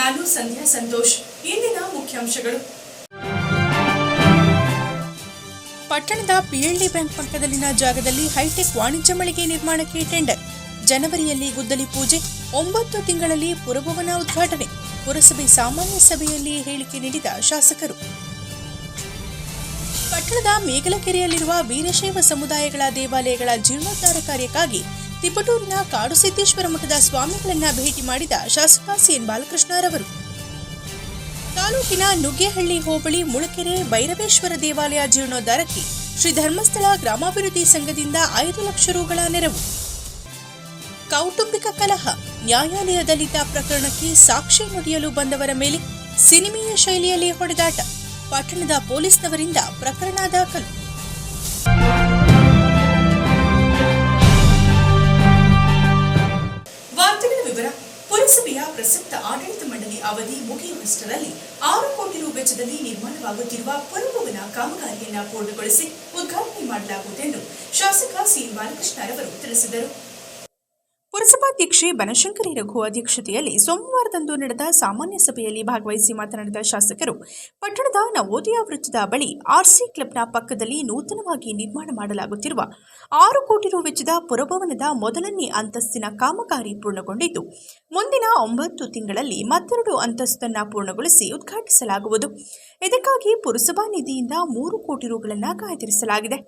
ನಾನು ಸಂಧ್ಯಾ ಸಂತೋಷ್. ಇಂದಿನ ಮುಖ್ಯಾಂಶಗಳು. ಪಟ್ಟಣದ ಪಿಎಲ್ಡಿ ಬ್ಯಾಂಕ್ ಪಕ್ಕದಲ್ಲಿನ ಜಾಗದಲ್ಲಿ ಹೈಟೆಕ್ ವಾಣಿಜ್ಯ ಮಳಿಗೆ ನಿರ್ಮಾಣಕ್ಕೆ ಟೆಂಡರ್. ಜನವರಿಯಲ್ಲಿ ಗುದ್ದಲಿ ಪೂಜೆ, ಒಂಬತ್ತು ತಿಂಗಳಲ್ಲಿ ಪುರಭವನ ಉದ್ಘಾಟನೆ, ಪುರಸಭೆ ಸಾಮಾನ್ಯ ಸಭೆಯಲ್ಲಿ ಹೇಳಿಕೆ ನೀಡಿದ ಶಾಸಕರು. ಪಟ್ಟಣದ ಮೇಗಲಕೆರೆಯಲ್ಲಿರುವ ವೀರಶೈವ ಸಮುದಾಯಗಳ ದೇವಾಲಯಗಳ ಜೀರ್ಣೋದ್ಧಾರ ಕಾರ್ಯಕ್ಕಾಗಿ ತಿಪಟೂರಿನ ಕಾಡು ಸಿದ್ದೇಶ್ವರ ಮಠದ ಸ್ವಾಮಿಗಳನ್ನ ಭೇಟಿ ಮಾಡಿದ ಶಾಸಕ ಸಿಎನ್ ಬಾಲಕೃಷ್ಣರವರು ತಾಲೂಕಿನ ನುಗ್ಗೇಹಳ್ಳಿ ಹೋಬಳಿ ಮುಳಕೆರೆ ಭೈರವೇಶ್ವರ ದೇವಾಲಯ ಜೀರ್ಣೋದ್ಧಾರಕ್ಕೆ ಶ್ರೀ ಧರ್ಮಸ್ಥಳ ಗ್ರಾಮಾಭಿವೃದ್ಧಿ ಸಂಘದಿಂದ ಐದು ಲಕ್ಷ ರೂಗಳ ನೆರವು. ಕೌಟುಂಬಿಕ ಕಲಹ ನ್ಯಾಯಾಲಯದಲ್ಲಿದ್ದ ಪ್ರಕರಣಕ್ಕೆ ಸಾಕ್ಷಿ ನುಡಿಯಲು ಬಂದವರ ಮೇಲೆ ಸಿನಿಮೀಯ ಶೈಲಿಯಲ್ಲಿ ಹೊಡೆದಾಟ, ಪಟ್ಟಣದ ಪೊಲೀಸ್ನವರಿಂದ ಪ್ರಕರಣ ದಾಖಲು. ಪುರಸಭೆಯ ಪ್ರಸಕ್ತ ಆಡಳಿತ ಮಂಡಳಿ ಅವಧಿ ಮುಗಿಯುವಷ್ಟರಲ್ಲಿ ಆರು ಕೋಟಿ ರು ವೆಚ್ಚದಲ್ಲಿ ನಿರ್ಮಾಣವಾಗುತ್ತಿರುವ ಪುರಭವನ ಕಾಮಗಾರಿಯನ್ನು ಪೂರ್ಣಗೊಳಿಸಿ ಉದ್ಘಾಟನೆ ಮಾಡಲಾಗುವುದೆಂದು ಶಾಸಕ ಸಿ ಬಾಲಕೃಷ್ಣರವರು ತಿಳಿಸಿದರು. ಪುರಸಭಾಧ್ಯಕ್ಷೆ ಬನಶಂಕರಿ ರಘು ಅಧ್ಯಕ್ಷತೆಯಲ್ಲಿ ಸೋಮವಾರದಂದು ನಡೆದ ಸಾಮಾನ್ಯ ಸಭೆಯಲ್ಲಿ ಭಾಗವಹಿಸಿ ಮಾತನಾಡಿದ ಶಾಸಕರು, ಪಟ್ಟಣದ ನವೋದಯ ವೃತ್ತದ ಬಳಿ ಆರ್ಸಿ ಕ್ಲಬ್ನ ಪಕ್ಕದಲ್ಲಿ ನೂತನವಾಗಿ ನಿರ್ಮಾಣ ಮಾಡಲಾಗುತ್ತಿರುವ ಆರು ಕೋಟಿ ರು ವೆಚ್ಚದ ಪುರಭವನದ ಮೊದಲನೇ ಅಂತಸ್ತಿನ ಕಾಮಗಾರಿ ಪೂರ್ಣಗೊಂಡಿದ್ದು, ಮುಂದಿನ ಒಂಬತ್ತು ತಿಂಗಳಲ್ಲಿ ಮತ್ತೆರಡು ಅಂತಸ್ತನ್ನು ಪೂರ್ಣಗೊಳಿಸಿ ಉದ್ಘಾಟಿಸಲಾಗುವುದು. ಇದಕ್ಕಾಗಿ ಪುರಸಭಾ ನಿಧಿಯಿಂದ ಮೂರು ಕೋಟಿ ರುಗಳನ್ನು ಕಾಯ್ದಿರಿಸಲಾಗಿದೆ.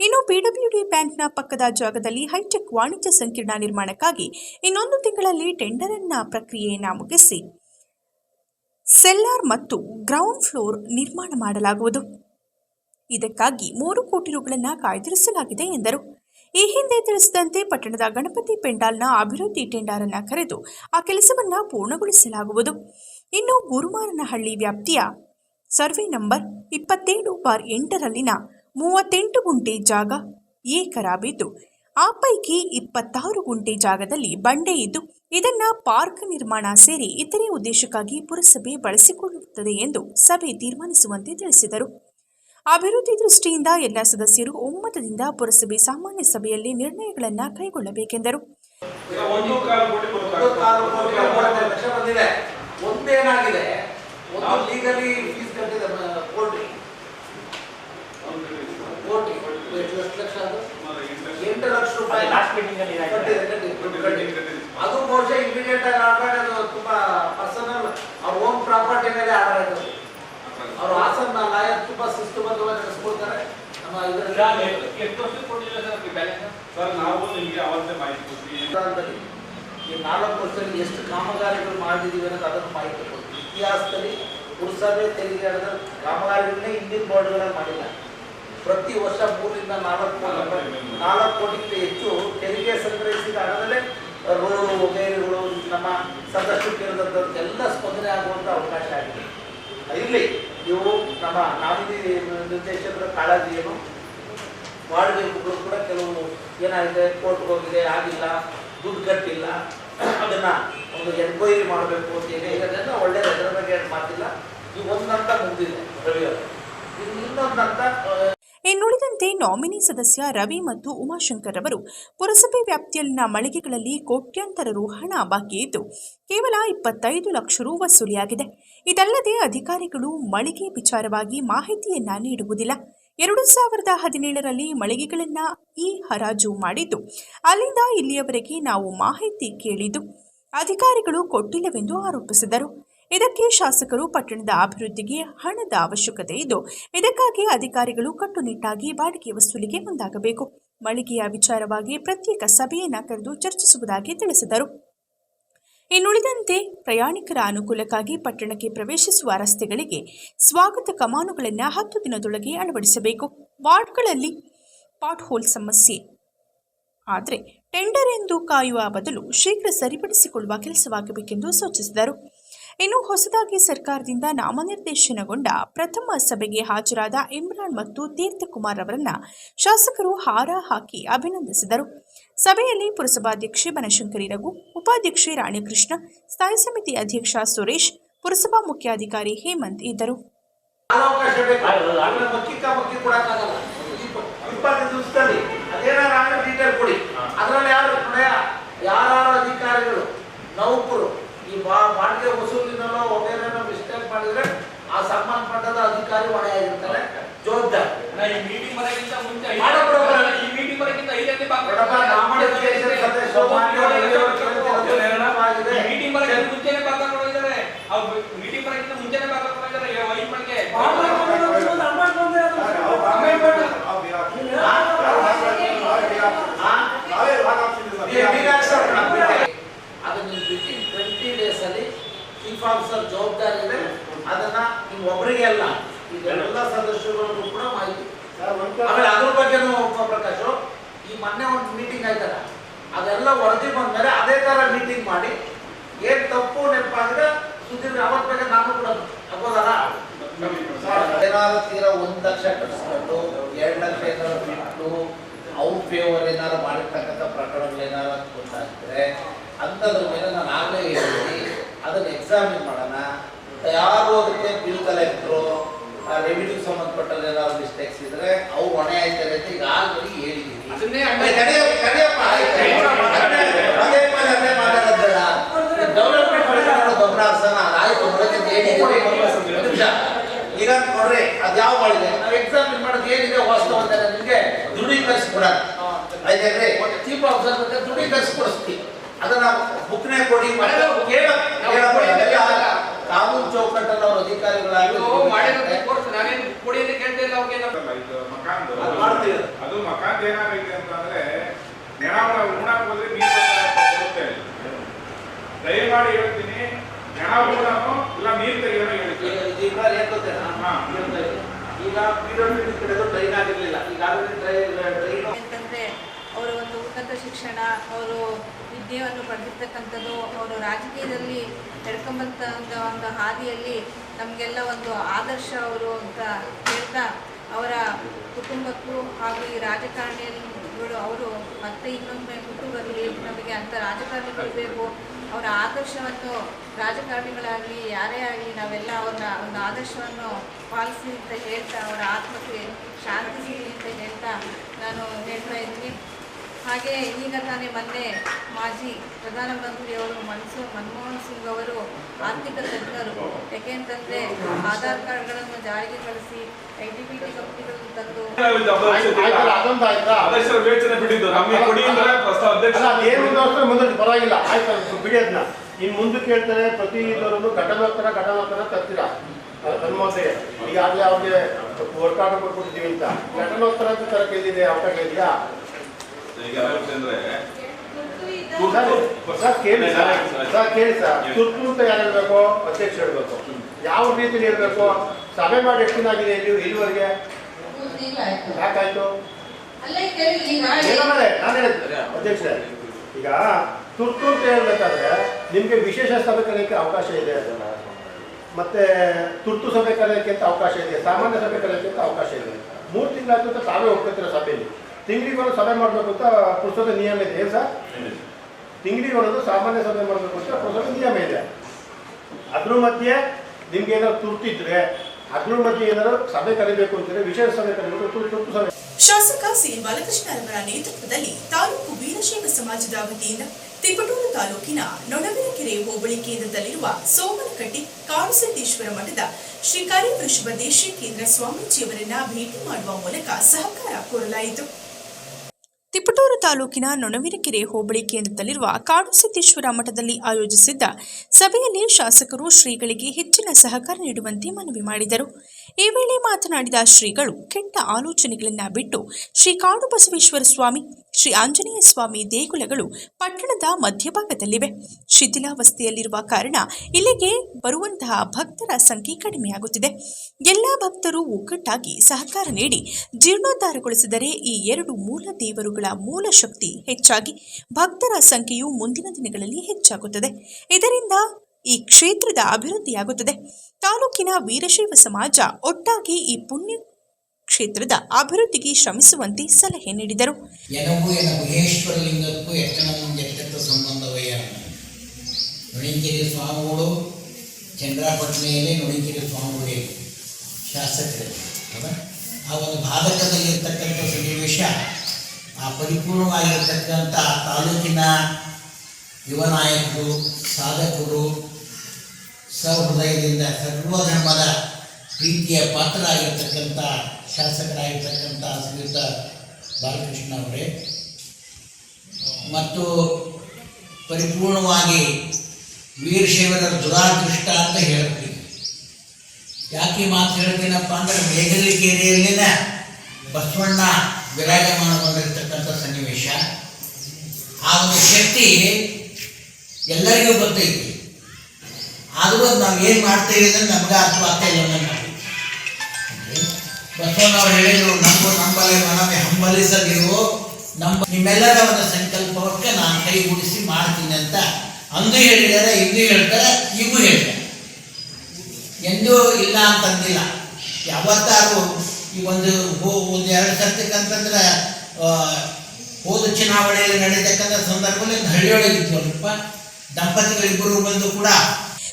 ಇನ್ನು ಪಿಡಬ್ಲ್ಯೂಡಿ ಬ್ಯಾಂಕ್ನ ಪಕ್ಕದ ಜಾಗದಲ್ಲಿ ಹೈಟೆಕ್ ವಾಣಿಜ್ಯ ಸಂಕೀರ್ಣ ನಿರ್ಮಾಣಕ್ಕಾಗಿ ಇನ್ನೊಂದು ತಿಂಗಳಲ್ಲಿ ಟೆಂಡರ್ ಅನ್ನ ಪ್ರಕ್ರಿಯೆಯನ್ನು ಮುಗಿಸಿ ಸೆಲ್ಲಾರ್ ಮತ್ತು ಗ್ರೌಂಡ್ ಫ್ಲೋರ್ ನಿರ್ಮಾಣ ಮಾಡಲಾಗುವುದು. ಇದಕ್ಕಾಗಿ ಮೂರು ಕೋಟಿ ರುಗಳನ್ನು ಕಾಯ್ದಿರಿಸಲಾಗಿದೆ ಎಂದರು. ಈ ಹಿಂದೆ ತಿಳಿಸಿದಂತೆ ಪಟ್ಟಣದ ಗಣಪತಿ ಪೆಂಡಾಲ್ನ ಅಭಿವೃದ್ಧಿ ಟೆಂಡರ್ ಅನ್ನ ಕರೆದು ಆ ಕೆಲಸವನ್ನ ಪೂರ್ಣಗೊಳಿಸಲಾಗುವುದು. ಇನ್ನು ಗುರುಮಾರನಹಳ್ಳಿ ವ್ಯಾಪ್ತಿಯ ಸರ್ವೆ ನಂಬರ್ ಇಪ್ಪತ್ತೇಳು ಬಾರ್ ಎಂಟರಲ್ಲಿನ ಮೂವತ್ತೆಂಟು ಗುಂಟೆ ಜಾಗ ಎ ಖರಾಬಿದ್ದು ಆ ಪೈಕಿ ಇಪ್ಪತ್ತಾರು ಗುಂಟೆ ಜಾಗದಲ್ಲಿ ಬಂಡೆ ಇದ್ದು, ಇದನ್ನ ಪಾರ್ಕ್ ನಿರ್ಮಾಣ ಸೇರಿ ಇತರೆ ಉದ್ದೇಶಕ್ಕಾಗಿ ಪುರಸಭೆ ಬಳಸಿಕೊಳ್ಳುತ್ತದೆ ಎಂದು ಸಭೆ ತೀರ್ಮಾನಿಸುವಂತೆ ತಿಳಿಸಿದರು. ಅಭಿವೃದ್ಧಿ ದೃಷ್ಟಿಯಿಂದ ಎಲ್ಲ ಸದಸ್ಯರು ಒಮ್ಮತದಿಂದ ಪುರಸಭೆ ಸಾಮಾನ್ಯ ಸಭೆಯಲ್ಲಿ ನಿರ್ಣಯಗಳನ್ನು ಕೈಗೊಳ್ಳಬೇಕೆಂದರು. ಒಂದೇನಾಗಿದೆ? ಒಂದು ಲೀಗಲಿ ಫೀಸ್ ಕಟ್ಟಿದೆ ಕೋರ್ಟಿ ಎಷ್ಟು ಲಕ್ಷ ಅದು ಎಂಟು ಲಕ್ಷ. ರೂಪಾಯಿ. ಲಾಸ್ಟ್ ಮೀಟಿಂಗ್ ಅಲ್ಲಿ ಕಟ್ಟಿದೆ ಕಟ್ಟಿದೆ. ಅದು ಬಹುಶಃ ಇಮಿಡಿಯೇಟ್ ಆಗಿ ಆರ್ಡರ್ ಅದು ತುಂಬಾ ಪರ್ಸನಲ್ ಅವ್ರ ಓನ್ ಪ್ರಾಪರ್ಟಿ ಮೇಲೆ ಆರ್ಡರ್ ಆಯ್ತು ಅವ್ರ ಹಾಸನ ಲಾಯರ್ ತುಂಬಾ ಶಿಸ್ತುಬದ್ಧವಾಗಿ ನಡೆಸ್ಕೊಳ್ತಾರೆ. ನಮ್ಮ ಇದರಲ್ಲಿ. ಎಷ್ಟು ವರ್ಷ ಕೊಟ್ಟಿಲ್ಲ ಸರ್ ಬ್ಯಾಲೆನ್ಸ್ ಸರ್ ನಾವು ನಿಮಗೆ ಅವತ್ತೇ ಮಾಹಿತಿ ಕೊಡ್ತೀವಿ. ಈ ನಾಲ್ಕು ವರ್ಷದಲ್ಲಿ ಎಷ್ಟು ಕಾಮಗಾರಿಗಳು ಮಾಡಿದೀವಿ ಅನ್ನೋದು ಅದನ್ನು ಮಾಹಿತಿ ಕೊಡ್ತೀವಿ. ಇತಿಹಾಸದಲ್ಲಿ ಪುರಸಭೆ ತೆರಿಗೆ ಕಾಮಗಾರಿಗಳನ್ನೇ ಹಿಂದಿನ ಬೋರ್ಡ್ಗಳಲ್ಲಿ ಮಾಡಿಲ್ಲ. ಪ್ರತಿ ವರ್ಷ ಮೂರರಿಂದ ನಾಲ್ಕು ಕೋಟಿ ನಾಲ್ಕು ಕೋಟಿಗಿಂತ ಹೆಚ್ಚು ತೆರಿಗೆ ಸಂಗ್ರಹಿಸಿದ ಹಣದಲ್ಲೇ ರೋಡು ವಗೈರೆಗಳು ನಮ್ಮ ಕೇಳಿದಂಥದ್ದು ಎಲ್ಲ ಸ್ಪಂದನೆ ಆಗುವಂಥ ಅವಕಾಶ ಆಗಿದೆ. ಇಲ್ಲಿ ಇವು ನಮ್ಮ ನಾಮಿನಿ ನಿರ್ದೇಶಕರ ಕಾಳಜಿ ಏನು ಮಾಡಬೇಕು ಕೂಡ ಕೆಲವು ಏನಾಗಿದೆ ಕೋರ್ಟ್ಗೆ ಹೋಗಿದೆ ಆಗಿಲ್ಲ ದುಡ್ಡು ಕಟ್ಟಿಲ್ಲ ಅದನ್ನ ಒಂದು ಎನ್ಕ್ವೈರಿ ಮಾಡಬೇಕು ಅಂತ ಹೇಳಿ. ಅದನ್ನ ಒಳ್ಳೆ ಅದರ ಬಗ್ಗೆ ಮಾತಿಲ್ಲ. ಈ ಒಂದು ಹಂತ ಮುಗಿದಿದೆ. ರವಿ ಅವರು ಇನ್ನು ಇನ್ನೊಂದು ಹಂತ ಆ, ಇನ್ನುಳಿದಂತೆ ನಾಮಿನಿ ಸದಸ್ಯ ರವಿ ಮತ್ತು ಉಮಾಶಂಕರ್ ಅವರು ಪುರಸಭೆ ವ್ಯಾಪ್ತಿಯಲ್ಲಿನ ಮಳಿಗೆಗಳಲ್ಲಿ ಕೋಟ್ಯಾಂತರ ರು ಹಣ ಬಾಕಿ ಇದ್ದು, ಕೇವಲ ಇಪ್ಪತ್ತೈದು ಲಕ್ಷ ರು ವಸೂಲಿಯಾಗಿದೆ. ಇದಲ್ಲದೆ ಅಧಿಕಾರಿಗಳು ಮಳಿಗೆ ವಿಚಾರವಾಗಿ ಮಾಹಿತಿಯನ್ನ ನೀಡುವುದಿಲ್ಲ. ಎರಡು ಸಾವಿರದ ಹದಿನೇಳರಲ್ಲಿ ಮಳಿಗೆಗಳನ್ನ ಈ ಹರಾಜು ಮಾಡಿದ್ದು, ಅಲ್ಲಿಂದ ಇಲ್ಲಿಯವರೆಗೆ ನಾವು ಮಾಹಿತಿ ಕೇಳಿದ್ದು, ಅಧಿಕಾರಿಗಳು ಕೊಟ್ಟಿಲ್ಲವೆಂದು ಆರೋಪಿಸಿದರು. ಇದಕ್ಕೆ ಶಾಸಕರು ಪಟ್ಟಣದ ಅಭಿವೃದ್ಧಿಗೆ ಹಣದ ಅವಶ್ಯಕತೆ ಇದ್ದು ಇದಕ್ಕಾಗಿ ಅಧಿಕಾರಿಗಳು ಕಟ್ಟುನಿಟ್ಟಾಗಿ ಬಾಡಿಗೆ ವಸೂಲಿಗೆ ಮುಂದಾಗಬೇಕು. ಮಳಿಗೆಯ ವಿಚಾರವಾಗಿ ಪ್ರತ್ಯೇಕ ಸಭೆಯನ್ನು ಕರೆದು ಚರ್ಚಿಸುವುದಾಗಿ ತಿಳಿಸಿದರು. ಇನ್ನುಳಿದಂತೆ ಪ್ರಯಾಣಿಕರ ಅನುಕೂಲಕ್ಕಾಗಿ ಪಟ್ಟಣಕ್ಕೆ ಪ್ರವೇಶಿಸುವ ರಸ್ತೆಗಳಿಗೆ ಸ್ವಾಗತ ಕಮಾನುಗಳನ್ನು ಹತ್ತು ದಿನದೊಳಗೆ ಅಳವಡಿಸಬೇಕು. ವಾರ್ಡ್ಗಳಲ್ಲಿ ಪಾಟ್ ಹೋಲ್ ಸಮಸ್ಯೆ. ಆದರೆ ಟೆಂಡರ್ ಎಂದು ಕಾಯುವ ಬದಲು ಶೀಘ್ರ ಸರಿಪಡಿಸಿಕೊಳ್ಳುವ ಕೆಲಸವಾಗಬೇಕೆಂದು ಸೂಚಿಸಿದರು. ಇನ್ನು ಹೊಸದಾಗಿ ಸರ್ಕಾರದಿಂದ ನಾಮನಿರ್ದೇಶನಗೊಂಡ ಪ್ರಥಮ ಸಭೆಗೆ ಹಾಜರಾದ ಇಮ್ರಾನ್ ಮತ್ತು ತೀರ್ಥಕುಮಾರ್ ಅವರನ್ನ ಶಾಸಕರು ಹಾರ ಹಾಕಿ ಅಭಿನಂದಿಸಿದರು ಸಭೆಯಲ್ಲಿ ಪುರಸಭಾಧ್ಯಕ್ಷೆ ಬನಶಂಕರಿ ರಘು ಉಪಾಧ್ಯಕ್ಷೆ ರಾಣಿಕೃಷ್ಣ ಸ್ಥಾಯಿ ಸಮಿತಿ ಅಧ್ಯಕ್ಷ ಸುರೇಶ್ ಪುರಸಭಾ ಮುಖ್ಯಾಧಿಕಾರಿ ಹೇಮಂತ್ ಇದ್ದರು ಅಧಿಕಾರಿಗಳು ನೌಕರು ಈ ಬಾ- ಬಾಡಿಗೆ ವಸೂಲಿನಲ್ಲೋ ಒಬೇರೇನೋ ಮಿಸ್ಟೇಕ್ ಮಾಡಿದ್ರೆ ಆ ಸಂಬಂಧಪಟ್ಟದ ಅಧಿಕಾರಿ ಹೊಣೆಯಾಗಿರ್ತಾರೆ ಜವಾಬ್ದಾರಿ ನಾ ಈ ಮೀಟಿಂಗ್ ಬರೋಕ್ಕಿಂತ ಮುಂಚೆ. ಈ ಮೀಟಿಂಗ್ ಬರೋಕ್ಕಿಂತ ಐದನೇ ಮೀಟಿಂಗ್ ಬರೋಕ್ಕಿಂತ ಮುಂಚೆನೆ ಅವ್ರು ಮೀಟಿಂಗ್ ಬರೋಕ್ಕಿಂತ ಮುಂಚೆನೆ ಅದನ್ನ ಅಲ್ಲಿ ಚೀಫ್ ಆಫೀಸರ್ ಜವಾಬ್ದಾರಿ ಇದೆ. ಅದನ್ನ ನೀವು ಒಬ್ಬರಿಗೆ ಅಲ್ಲ ಈಗ ಎಲ್ಲ ಸದಸ್ಯರಿಗೂ ಕೂಡ ಮಾಹಿತಿ. ಆಮೇಲೆ ಅದ್ರ ಬಗ್ಗೆನೂ ಪ್ರಕಾಶ್ ಈ ಮೊನ್ನೆ ಒಂದು ಮೀಟಿಂಗ್ ಆಯ್ತಲ್ಲ ಅದೆಲ್ಲ ವರದಿ ಬಂದ್ಮೇಲೆ ಅದೇ ತರ ಮೀಟಿಂಗ್ ಮಾಡಿ ಏನ್ ತಪ್ಪು ನೆನಪಾದ್ರೆ ಸುದ್ದಿ ಅವತ್ ಬಗ್ಗೆ ನಾನು ಕೂಡ ಆಗೋದಲ್ಲ ಏನಾದ್ರು ತೀರಾ ಒಂದ್ ಲಕ್ಷ ಕಟ್ಸ್ಕೊಂಡು ಎರಡ್ ಲಕ್ಷ ಏನಾದ್ರು ಬಿಟ್ಟು ಔಟ್ ಫೇವರ್ ಏನಾದ್ರು ಮಾಡಿರ್ತಕ್ಕಂಥ ಪ್ರಕರಣಗಳು ಏನಾದ್ರು ಅಂತ ಗೊತ್ತಾಗ್ತದೆ ಅಂತದ್ರ ಮೇಲೆ ನಾನು ಆಗಲೇ ಹೇಳಿದ್ದೀನಿ ಅದನ್ನ ಎಕ್ಸಾಮಿನ್ ಮಾಡೋಣ ಯಾರು ಅದಕ್ಕೆ ಬಿಲ್ ಕಲೆಕ್ಟ್ರು ರೆವಿನ್ಯೂ ಸಂಬಂಧಪಟ್ಟಲ್ಲಿ ಏನಾದ್ರು ಮಿಸ್ಟೇಕ್ಸ್ ಇದ್ರೆ ಅವು ಹೊಣೆ ಆಯ್ತಾರೆ ಅಂತ ಈಗ ಆಲ್ರೆಡಿ ಹೇಳಿದ್ದೀನಿ ಕಡಿಯಪ್ಪ, ಆಯ್ತು. ಅದೇ ಪದೇ ಮಾತಾಡೋದು ಬೇಡ. ಡೆವಲಪ್ಮೆಂಟ್. ಆಯ್ತು. ಈಗ ನೋಡ್ರಿ ಅದ್ಯಾವ ಮಾಡಿದೆ ನಾವು ಎಕ್ಸಾಮಿನ್ ಮಾಡೋದು ಏನಿದೆ ವಾಸ್ತವ ಅಂತ ನಿಮಗೆ ದೃಢೀಕರಿಸ್ಕೊಡೋಣ ಆಯ್ತೇನ್ರಿ ಚೀಫ್ ಆಫೀಸರ್ ಮತ್ತೆ ದೃಢೀಕರಿಸ್ಕೊಡಿಸ್ತೀವಿ ಅದನ್ನ ಬುಕ್ನೇ ಕೊಡಿ ಕಾನೂನು ಚೌಕಟ್ಟಲ್ಲಿ ಅವ್ರ ಅಧಿಕಾರಿಗಳಾಗಿ. ಅದು ಏನಾಗೈತೆ ಅಂತಂದ್ರೆ ನೆಣವರ ಉಣ್ಣಾಕ್ ಹೋದ್ರೆ ನೀರು ಬರುತ್ತೆ ದಯಮಾಡಿ ಹೇಳ್ತೀನಿ ಇಲ್ಲ ನೀರು ತೆಗಿಯೋಣ ಹೇಳ್ತೀನಿ. ಈಗ ಇದ್ರಲ್ಲಿ ಏನ್ ಗೊತ್ತೇನಾ? ಹಾ. ಈಗ ಪಿಡಬ್ಲ್ಯೂ ಕಡೆದು ಟ್ರೈನ್ ಆಗಿರ್ಲಿಲ್ಲ. ಡ್ರೈ ಟ್ರೈನ್ ಅಂತಂದ್ರೆ ಅವರು ಒಂದು ಉನ್ನತ ಶಿಕ್ಷಣ ಅವರು ವಿದ್ಯೆಯನ್ನು ಪಡೆದಿರ್ತಕ್ಕಂಥದ್ದು ಅವರು ರಾಜಕೀಯದಲ್ಲಿ ನಡ್ಕೊಂಬಂತ ಒಂದು ಒಂದು ಹಾದಿಯಲ್ಲಿ ನಮಗೆಲ್ಲ ಒಂದು ಆದರ್ಶ ಅವರು ಅಂತ ಹೇಳ್ತಾ ಅವರ ಕುಟುಂಬಕ್ಕೂ ಹಾಗೂ ಈ ರಾಜಕಾರಣಿಗಳು ಅವರು ಮತ್ತೆ ಇನ್ನೊಮ್ಮೆ ಹುಟ್ಟು ಬರಲಿ ನಮಗೆ ಅಂಥ ರಾಜಕಾರಣಿಗಳು ಬೇಕು. ಅವರ ಆದರ್ಶವನ್ನು ರಾಜಕಾರಣಿಗಳಾಗಲಿ, ಯಾರೇ ಆಗಲಿ ನಾವೆಲ್ಲ ಅವ್ರನ್ನ ಒಂದು ಆದರ್ಶವನ್ನು ಪಾಲಿಸಿ ಅಂತ ಹೇಳ್ತಾ, ಅವರ ಆತ್ಮಕ್ಕೆ ಶಾಂತಿ ಸಿಗಲಿ ಅಂತ ಹೇಳ್ತಾ ನಾನು ಹೇಳ್ತಾ ಇದ್ದೀನಿ. ಹಾಗೆ ಈಗ ತಾನೇ ಮೊನ್ನೆ ಮಾಜಿ ಪ್ರಧಾನಮಂತ್ರಿಯವರು ಮನ್ಸೂರ್ ಮನಮೋಹನ್ ಸಿಂಗ್ ಅವರು ಆರ್ಥಿಕ ತಜ್ಞರು ಯಾಕೆಂತಂದ್ರೆ ಆಧಾರ್ ಕಾರ್ಡ್ಗಳನ್ನು ಜಾರಿಗೆ ಕಳಿಸಿ ಐ ಟಿ ಬಿ ಟಿ ಕಂಪ್ನಿಗಳನ್ನು ತಂದು ಮುಂದೆ ಪರವಾಗಿಲ್ಲ. ಆಯ್ತು ಬಿಡಿ ಅದನ್ನ ಇನ್ನು ಮುಂದಕ್ಕೆ ಹೇಳ್ತಾರೆ ಪ್ರತಿ ಇದರಲ್ಲೂ ಘಟನೋತ್ತರ ಘಟನೋತ್ತರ ತರ್ತೀರಾ ಹನುಮಂತಿಗೆ ಈಗಾಗಲೇ ಅವ್ರಿಗೆ ವರ್ಕೌಟ್ ಕೊಟ್ಬಿಟ್ಟಿದ್ದೀವಿ ಅಂತ. ಘಟನೋತ್ತರ ಅಂತ ತರಕ್ಕೆ ಇಲ್ಲಿದೆ ಅವಕಾಶ ಇದೆಯಾ ತುರ್ತು ಅಂತ ಯಾರು ಹೇಳ್ಬೇಕು ಅಧ್ಯಕ್ಷ ಹೇಳ್ಬೇಕು. ಯಾವ ರೀತಿಲಿ ಹೇಳ್ಬೇಕು? ಸಭೆ ಮಾಡಿ ಎಷ್ಟು ದಿನ ಆಗಿದೆ ಇಲ್ಲಿ ಇಲ್ಲಿವರೆಗೆ? ಯಾಕಾಯ್ತು? ಅಧ್ಯಕ್ಷರೇ ಈಗ ತುರ್ತು ಅಂತ ಹೇಳ್ಬೇಕಾದ್ರೆ ನಿಮಗೆ ವಿಶೇಷ ಸಭೆ ಕರೆಯೋಕ್ಕೆ ಅವಕಾಶ ಇದೆ. ಮತ್ತೆ ತುರ್ತು ಸಭೆ ಕರೆಯೋಕ್ಕೆ ಅಂತ ಅವಕಾಶ ಇದೆ. ಸಾಮಾನ್ಯ ಸಭೆ ಕರೆಯೋಕ್ಕೆ ಅಂತ ಅವಕಾಶ ಇದೆ. ಮೂರು ತಿಂಗಳಾಯ್ತು ಅಂತ ತಾವೇ ಹೋಗ್ತಿರ್ತೀರ ಸಭೆಯಲ್ಲಿ? ತಿಂಗಳಿಗೊಂದು ಸಭೆ ಮಾಡಬೇಕು ಅಂತ ಪುಸ್ತಕದ ನಿಯಮ ಇದೆ ಸರ್? ಸರ್ ತಿಂಗಳಿಗೊಂದು ಸಾಮಾನ್ಯ ಸಭೆ ಮಾಡಬೇಕು ಅಂತ ಪುಸ್ತಕದ ನಿಯಮ ಇದೆ. ಅದ್ರ ಮಧ್ಯೆ ನಿಮ್ಗೆ ಏನಾದ್ರು ತುರ್ತಿದ್ರೆ ಅದ್ರ ಮಧ್ಯೆ ಏನಾದ್ರು ಸಭೆ ಕರಿಬೇಕು ಅಂತಂದ್ರೆ ವಿಶೇಷ ಸಭೆ ಕರಿಬೇಕು ತುರ್ತು ಸಭೆ. ಶಾಸಕ ಸಿ. ಬಾಲಕೃಷ್ಣರವರ ನೇತೃತ್ವದಲ್ಲಿ ತಾಲೂಕು ವೀರಶೈವ ಸಮಾಜದ ವತಿಯಿಂದ ತಿಪಟೂರು ತಾಲೂಕಿನ ನೊಣವಿನಕೆರೆ ಹೋಬಳಿ ಕೇಂದ್ರದಲ್ಲಿರುವ ಸೋಮನಕಟ್ಟಿ ಕಾಡುಸಿದ್ದೇಶ್ವರ ಮಠದ ಶ್ರೀ ಕರಿವೃಷಭ ದೇಶಿ ಕೇಂದ್ರ ಸ್ವಾಮೀಜಿಯವರನ್ನ ಭೇಟಿ ಮಾಡುವ ಮೂಲಕ ಸಹಕಾರ ಕೋರಲಾಯಿತು. ತಿಪಟೂರು ತಾಲೂಕಿನ ನೊಣವಿನಕೆರೆ ಹೋಬಳಿ ಕೇಂದ್ರದಲ್ಲಿರುವ ಕಾಡುಸಿದ್ದೇಶ್ವರ ಮಠದಲ್ಲಿ ಆಯೋಜಿಸಿದ್ದ ಸಭೆಯಲ್ಲಿ ಶಾಸಕರು ಶ್ರೀಗಳಿಗೆ ಹೆಚ್ಚಿನ ಸಹಕಾರ ನೀಡುವಂತೆ ಮನವಿ ಮಾಡಿದರು. ಈ ವೇಳೆ ಮಾತನಾಡಿದ ಶ್ರೀಗಳು ಕೆಟ್ಟ ಆಲೋಚನೆಗಳನ್ನ ಬಿಟ್ಟು ಶ್ರೀ ಕಾಡು ಬಸವೇಶ್ವರ ಸ್ವಾಮಿ ಶ್ರೀ ಆಂಜನೇಯ ಸ್ವಾಮಿ ದೇಗುಲಗಳು ಪಟ್ಟಣದ ಮಧ್ಯಭಾಗದಲ್ಲಿವೆ. ಶಿಥಿಲಾವಸ್ಥೆಯಲ್ಲಿರುವ ಕಾರಣ ಇಲ್ಲಿಗೆ ಬರುವಂತಹ ಭಕ್ತರ ಸಂಖ್ಯೆ ಕಡಿಮೆಯಾಗುತ್ತಿದೆ. ಎಲ್ಲ ಭಕ್ತರು ಒಗ್ಗಟ್ಟಾಗಿ ಸಹಕಾರ ನೀಡಿ ಜೀರ್ಣೋದ್ಧಾರಗೊಳಿಸಿದರೆ ಈ ಎರಡು ಮೂಲ ದೇವರುಗಳ ಮೂಲ ಶಕ್ತಿ ಹೆಚ್ಚಾಗಿ ಭಕ್ತರ ಸಂಖ್ಯೆಯು ಮುಂದಿನ ದಿನಗಳಲ್ಲಿ ಹೆಚ್ಚಾಗುತ್ತದೆ. ಇದರಿಂದ ಈ ಕ್ಷೇತ್ರದ ಅಭಿವೃದ್ಧಿಯಾಗುತ್ತದೆ. ತಾಲೂಕಿನ ವೀರಶೈವ ಸಮಾಜ ಒಟ್ಟಾಗಿ ಈ ಪುಣ್ಯ ಕ್ಷೇತ್ರದ ಅಭಿವೃದ್ಧಿಗೆ ಶ್ರಮಿಸುವಂತೆ ಸಲಹೆ ನೀಡಿದರು. ಎನಗೂ ಎನಗೂ ಈಶ್ವರಲಿಂಗಕ್ಕೂ ಎತ್ತನಗೂ ಎತ್ತೆತ್ತ ಸಂಬಂಧವಯ್ಯ ನುಡಿಂಕೆರೆ ಸ್ವಾಮಿಗಳು ಚಂದ್ರಾಪಟ್ಟಣೆಯಲ್ಲಿ ನುಡಿಂಕೆರೆ ಸ್ವಾಮಿಗಳು ಶಾಸಕರು ಆ ಒಂದು ಸನ್ನಿವೇಶ, ಆ ಪರಿಪೂರ್ಣವಾಗಿರ್ತಕ್ಕಂಥ ತಾಲೂಕಿನ ಯುವ ನಾಯಕರು, ಸಾಧಕರು ಸಹೃದಯದಿಂದ ಸರ್ವಧರ್ಮದ ಪ್ರೀತಿಯ ಶಾಸಕರಾಗಿರ್ತಕ್ಕಂಥ ಶ್ರೀಯುತ ಬಾಲಕೃಷ್ಣ ಅವರೇ. ಮತ್ತು ಪರಿಪೂರ್ಣವಾಗಿ ವೀರಶೈವರ ದುರಾದೃಷ್ಟ ಅಂತ ಹೇಳ್ತೀವಿ. ಯಾಕೆ ಮಾತು ಹೇಳ್ತೀನಪ್ಪ ಅಂದ್ರೆ ಮೇಘಲಿಕೇರಿಯಲ್ಲಿನ ಬಸವಣ್ಣ ವಿರಾಜಮಾನಗೊಂಡಿರ್ತಕ್ಕಂಥ ಸನ್ನಿವೇಶ. ಆ ಒಂದು ಶಕ್ತಿ ಎಲ್ಲರಿಗೂ ಗೊತ್ತೈತಿ. ಆದರೂ ನಾವು ಏನು ಮಾಡ್ತೇವೆ ಅಂದ್ರೆ ನಮ್ಗೆ ಇಲ್ಲ ಅನ್ನಂಗೆ ಆಗೈತಿ. ಅಂದ್ರೆ ಬಸವಣ್ಣವ್ರು ಹೇಳಿದ್ರು, ನಂಬು, ನಂಬಲೆ ಮನವೇ ಹಂಬಲಿಸದಿರು ನಂಬ ನಿಮ್ಮೆಲ್ಲರ ಒಂದು ಸಂಕಲ್ಪಕ್ಕೆ ನಾನು ಕೈಗೂಡಿಸಿ ಮಾಡ್ತೀನಿ ಅಂತ ಅಂದು ಹೇಳಿದ್ದಾರೆ, ಇಂದು ಹೇಳ್ತಾರೆ, ಈಗೂ ಹೇಳ್ತಾರೆ. ಎಂದೂ ಇಲ್ಲ ಅಂತಂದಿಲ್ಲ ಯಾವತ್ತಾರು ಈ ಒಂದು ಒಂದು ಎರಡು ಸರ್ತಿಕ್ಕಂತಂದ್ರೆ ಹೋದ ಚುನಾವಣೆಯಲ್ಲಿ ನಡೀತಕ್ಕಂಥ ಸಂದರ್ಭದಲ್ಲಿ ಒಂದು ಹಳ್ಳಿಯೊಳಗಿದ್ವಲ್ಲಪ್ಪ ದಂಪತಿಗಳಿಬ್ಬರು ಬಂದು ಕೂಡ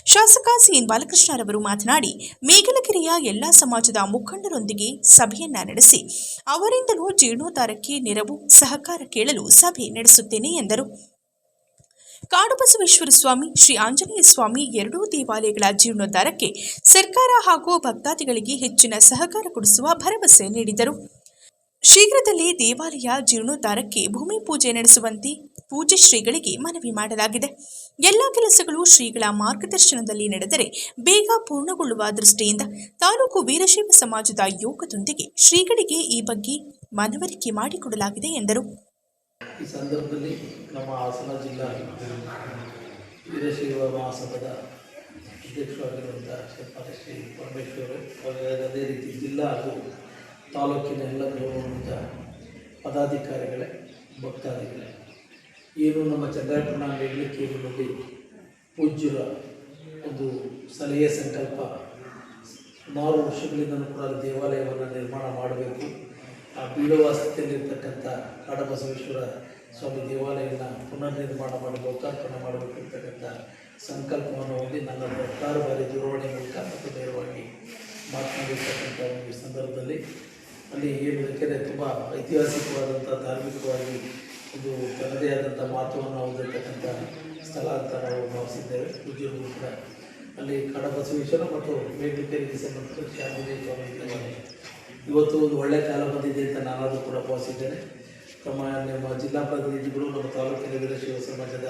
ಶಾಸಕ ಸಿಎನ್ ಬಾಲಕೃಷ್ಣರವರು ಮಾತನಾಡಿ ಮೇಗಲಗಿರಿಯ ಎಲ್ಲಾ ಸಮಾಜದ ಮುಖಂಡರೊಂದಿಗೆ ಸಭೆಯನ್ನ ನಡೆಸಿ, ಅವರಿಂದಲೂ ಜೀರ್ಣೋದ್ಧಾರಕ್ಕೆ ನೆರವು, ಸಹಕಾರ ಕೇಳಲು ಸಭೆ ನಡೆಸುತ್ತೇನೆ ಎಂದರು. ಕಾಡುಬಸವೇಶ್ವರ ಸ್ವಾಮಿ, ಶ್ರೀ ಆಂಜನೇಯ ಸ್ವಾಮಿ ಎರಡೂ ದೇವಾಲಯಗಳ ಜೀರ್ಣೋದ್ಧಾರಕ್ಕೆ ಸರ್ಕಾರ ಹಾಗೂ ಭಕ್ತಾದಿಗಳಿಗೆ ಹೆಚ್ಚಿನ ಸಹಕಾರ ಕೊಡಿಸುವ ಭರವಸೆ ನೀಡಿದರು. ಶೀಘ್ರದಲ್ಲೇ ದೇವಾಲಯ ಜೀರ್ಣೋದ್ಧಾರಕ್ಕೆ ಭೂಮಿ ಪೂಜೆ ನಡೆಸುವಂತೆ ಪೂಜ್ಯ ಶ್ರೀಗಳಿಗೆ ಮನವಿ ಮಾಡಲಾಗಿದೆ. ಎಲ್ಲ ಕೆಲಸಗಳು ಶ್ರೀಗಳ ಮಾರ್ಗದರ್ಶನದಲ್ಲಿ ನಡೆದರೆ ಬೇಗ ಪೂರ್ಣಗೊಳ್ಳುವ ದೃಷ್ಟಿಯಿಂದ ತಾಲೂಕು ವೀರಶೈವ ಸಮಾಜದ ಯೋಗದೊಂದಿಗೆ ಶ್ರೀಗಳಿಗೆ ಈ ಬಗ್ಗೆ ಮನವರಿಕೆ ಮಾಡಿಕೊಡಲಾಗಿದೆ ಎಂದರು. ಈ ಸಂದರ್ಭದಲ್ಲಿ ನಮ್ಮ ಹಾಸನ ಜಿಲ್ಲಾ ವೀರಶೈವ ಮಹಾಸಭಾದ ಅಧ್ಯಕ್ಷರಾಗಿರುವಂಥ ಶ್ರೀಪಾದ ಶ್ರೀ ಪರಮೇಶ್ವರು ಅದೇ ರೀತಿ ಜಿಲ್ಲಾ ಹಾಗೂ ತಾಲೂಕಿನ ಎಲ್ಲ ಗೌರವಾನ್ವಿತ ಪದಾಧಿಕಾರಿಗಳೇ, ಭಕ್ತಾದಿಗಳೇ ಏನು ನಮ್ಮ ಚಂದ್ರಾಯಪಟ್ಟಣ ಕೇಂದ್ರದಲ್ಲಿ ಪೂಜ್ಯರ ಒಂದು ಸಲಹೆ ಸಂಕಲ್ಪ. ಸುಮಾರು ವರ್ಷಗಳಿಂದಲೂ ಕೂಡ ದೇವಾಲಯವನ್ನು ನಿರ್ಮಾಣ ಮಾಡಬೇಕು. ಆ ಬೀಳುವ ಸ್ಥಿತಿಯಲ್ಲಿರ್ತಕ್ಕಂಥ ಕಾಡಬಸವೇಶ್ವರ ಸ್ವಾಮಿ ದೇವಾಲಯನ ಪುನರ್ ನಿರ್ಮಾಣ ಮಾಡಿ, ಲೋಕಾರ್ಪಣೆ ಮಾಡಬೇಕಿರ್ತಕ್ಕಂಥ ಸಂಕಲ್ಪವನ್ನು ಹೊಂದಿ ನನ್ನ ಹತ್ತಾರು ಬಾರಿ ದೂರವಾಣಿ ಮೂಲಕ ಮತ್ತು ನೇರವಾಗಿ ಮಾತನಾಡಿರ್ತಕ್ಕಂಥ ಒಂದು ಸಂದರ್ಭದಲ್ಲಿ ಅಲ್ಲಿ ಏನು ಯಾಕೆಂದರೆ ತುಂಬ ಐತಿಹಾಸಿಕವಾದಂಥ, ಧಾರ್ಮಿಕವಾಗಿ ಒಂದು ತನ್ನದೇ ಆದಂಥ ಮಹತ್ವವನ್ನು ಹೊಂದಿರತಕ್ಕಂಥ ಸ್ಥಳ ಅಂತ ನಾವು ಭಾವಿಸಿದ್ದೇವೆ. ಉದ್ಯೋಗ ಕೂಡ ಅಲ್ಲಿ ಕಡಬಸವೇಶ್ವರ ಮತ್ತು ಮೇಘಲಿಕರಿಗೆ ಸಂಬಂಧಿಸಿದ ಶ್ಯಾಮಲಿ ಸ್ವಾಮಿ ಇವತ್ತು ಒಂದು ಒಳ್ಳೆಯ ಕಾಲ ಬಂದಿದೆ ಅಂತ ನಾನಾದರೂ ಕೂಡ ಭಾವಿಸಿದ್ದೇನೆ. ತಮ್ಮ ನಮ್ಮ ಜಿಲ್ಲಾ ಪ್ರತಿನಿಧಿಗಳು, ನಮ್ಮ ತಾಲೂಕಿನ ವೀರಶೈವ ಸಮಾಜದ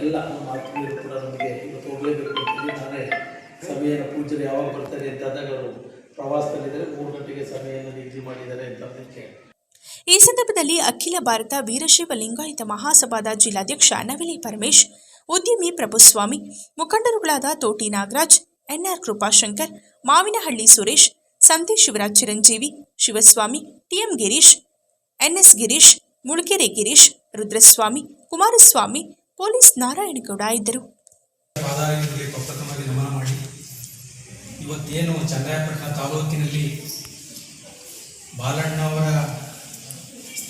ಎಲ್ಲ ನಮ್ಮ ಆತ್ಮೀಯರು ಕೂಡ ನಮಗೆ ಇವತ್ತು ಹೋಗಲೇಬೇಕು ಅಂತೇಳಿ ನಾನೇ ಸಮಯನ ಪೂಜೆ ಯಾವಾಗ ಬರ್ತಾರೆ ಅಂತ ಆದಾಗ ಅವರು ಪ್ರವಾಸದಲ್ಲಿದ್ದಾರೆ. ಮೂರು ಗಂಟೆಗೆ ಸಮಯವನ್ನು ನಿಗದಿ ಮಾಡಿದ್ದಾರೆ ಅಂತ ಅದಕ್ಕೆ ಈ ಸಂದರ್ಭದಲ್ಲಿ ಅಖಿಲ ಭಾರತ ವೀರಶೈವ ಲಿಂಗಾಯತ ಮಹಾಸಭಾದ ಜಿಲ್ಲಾಧ್ಯಕ್ಷ ನವಿಲಿ ಪರಮೇಶ್, ಉದ್ಯಮಿ Prabhuswamy, ಮುಖಂಡರುಗಳಾದ Thoti Nagaraj, NR Krupashankar, Mavinahalli Suresh Santhesh Shivaraj Chiranjeevi, Shivaswamy, TM Girish, NS Girish, Mulukere Girish, Rudraswamy, Kumaraswamy, police Narayanagowda ಇದ್ದರು. ಇವತ್ತೇನು ಚಂದ್ರಾಯಪಟ್ಟಣ ತಾಲೂಕಿನಲ್ಲಿ ಬಾಲಣ್ಣವರ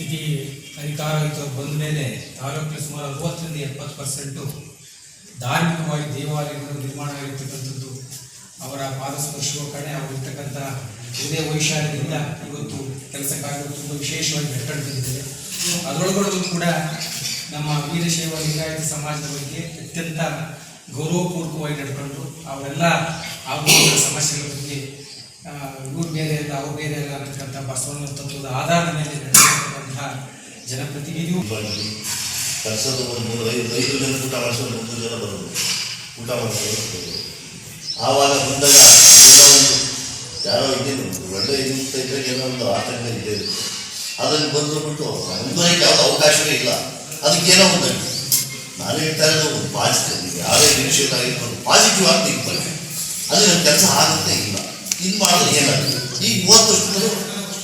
ಸ್ಥಿತಿ ಅಧಿಕಾರ ಬಂದ ಮೇಲೆ ತಾಲೂಕಿನ ಸುಮಾರು ಅರವತ್ತರಿಂದ ಎಪ್ಪತ್ತು ಪರ್ಸೆಂಟು ಧಾರ್ಮಿಕವಾಗಿ ದೇವಾಲಯಗಳು ನಿರ್ಮಾಣ ಆಗಿರ್ತಕ್ಕಂಥದ್ದು. ಅವರ ಪಾದಸ್ಪರ್ಶವ ಕಡೆ ಅವರಿರ್ತಕ್ಕಂಥ ಒಂದೇ ವೈಶಾಲ್ಯದಿಂದ ಇವತ್ತು ಕೆಲಸ ತುಂಬ ವಿಶೇಷವಾಗಿ ಬೆಟ್ಟಿದ್ದೇವೆ ಅದರೊಳಗಡೆ ಕೂಡ ನಮ್ಮ ವೀರಶೈವ ಲಿಂಗಾಯತ ಸಮಾಜದ ಬಗ್ಗೆ ಅತ್ಯಂತ ಗೌರವಪೂರ್ವಕವಾಗಿ ನಡ್ಕೊಂಡು ಅವರೆಲ್ಲ ಆಗುವಂಥ ಸಮಸ್ಯೆಗಳ ಬಗ್ಗೆ ಇವ್ರ ಮೇಲೆ ಅಲ್ಲ ಅವ್ರು ಬೇರೆ ಅಲ್ಲ ಅಂತಕ್ಕಂಥ ಬಸವನ ತತ್ವದ ಆಧಾರದ ಮೇಲೆ ಜನಪ್ರತಿನಿಧಿಯು ಕರ್ಸೋದು ಒಂದು ಮೂರು ಐದು ಐದು ಜನ ಊಟ ಮಾಡಿಸೋದು ಮೂರು ಜನ ಬರೋದು ಊಟ ಮಾಡಿಸೋದು ಆವಾಗ ಬಂದಾಗ ಯಾರೋ ಇದ್ದೇನು ಒಳ್ಳೆ ಇದು ಇದ್ರೆ ಏನೋ ಒಂದು ಆತಂಕ ಇದೆ. ಅದನ್ನು ಬಂದುಬಿಟ್ಟು ಮುಂದುವರಿಕೆ ಯಾವುದೋ ಅವಕಾಶವೇ ಇಲ್ಲ. ಅದಕ್ಕೇನೋ ಒಂದು ನಾನು ಹೇಳ್ತಾ ಇರೋದು ಒಂದು ಪಾಸಿಟಿವ್ ಯಾರೇ ನಿರೀಕ್ಷಿತ ಆಗಿರ್ಬೋದು ಪಾಸಿಟಿವ್ ಆಗಿ think ಮಾಡಿ ಅದು ನನ್ನ ಕೆಲಸ ಆಗುತ್ತೆ ಇಲ್ಲ. ಇದು ಮಾಡಿದ್ರೆ ಏನಾಗುತ್ತೆ? ಈಗ ಮೂವತ್ತು ವರ್ಷದಲ್ಲೂ